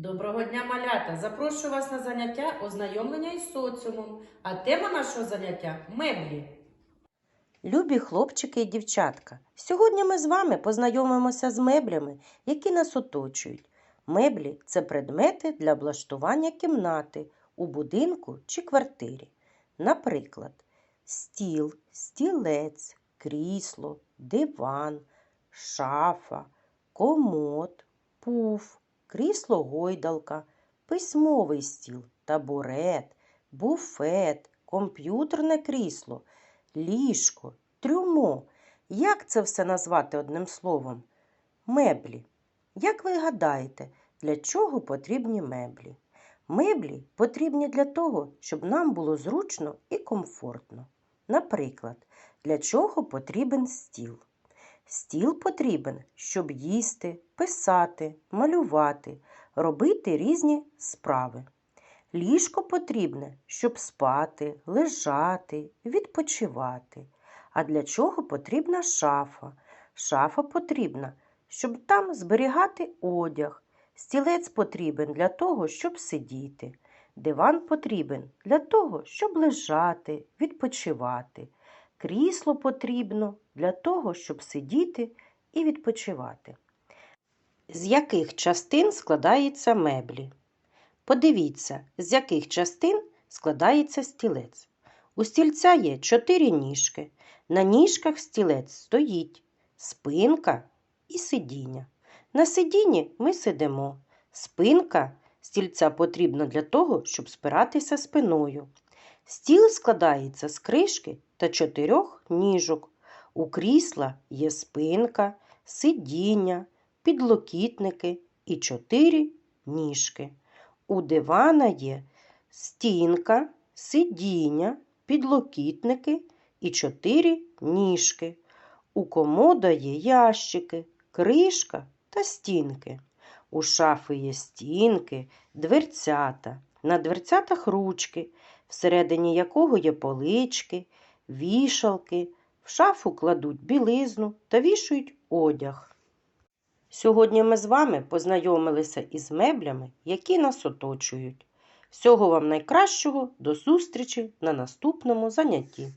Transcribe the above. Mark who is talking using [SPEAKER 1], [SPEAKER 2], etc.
[SPEAKER 1] Доброго дня, малята! Запрошую вас на заняття ознайомлення із соціумом. А тема нашого заняття меблі.
[SPEAKER 2] Любі хлопчики і дівчатка, сьогодні ми з вами познайомимося з меблями, які нас оточують. Меблі це предмети для облаштування кімнати у будинку чи квартирі. Наприклад, стіл, стілець, крісло, диван, шафа, комод, пуф, крісло-гойдалка, письмовий стіл, табурет, буфет, комп'ютерне крісло, ліжко, трюмо. Як це все назвати одним словом? Меблі. Як ви гадаєте, для чого потрібні меблі? Меблі потрібні для того, щоб нам було зручно і комфортно. Наприклад, для чого потрібен стіл? Стіл потрібен, щоб їсти, писати, малювати, робити різні справи. Ліжко потрібне, щоб спати, лежати, відпочивати. А для чого потрібна шафа? Шафа потрібна, щоб там зберігати одяг. Стілець потрібен для того, щоб сидіти. Диван потрібен для того, щоб лежати, відпочивати. Крісло потрібно для того, щоб сидіти і відпочивати. З яких частин складаються меблі? Подивіться, з яких частин складається стілець. У стільця є чотири ніжки. На ніжках стілець стоїть спинка і сидіння. На сидінні ми сидимо. Спинка стільця потрібна для того, щоб спиратися спиною. Стіл складається з кришки та чотирьох ніжок. У крісла є спинка, сидіння, підлокітники і чотири ніжки. У дивана є стінка, сидіння, підлокітники і чотири ніжки. У комода є ящики, кришка та стінки. У шафи є стінки, дверцята, на дверцятах ручки, всередині якого є полички, вішалки. В шафу кладуть білизну та вішають одяг. Сьогодні ми з вами познайомилися із меблями, які нас оточують. Всього вам найкращого, до зустрічі на наступному занятті.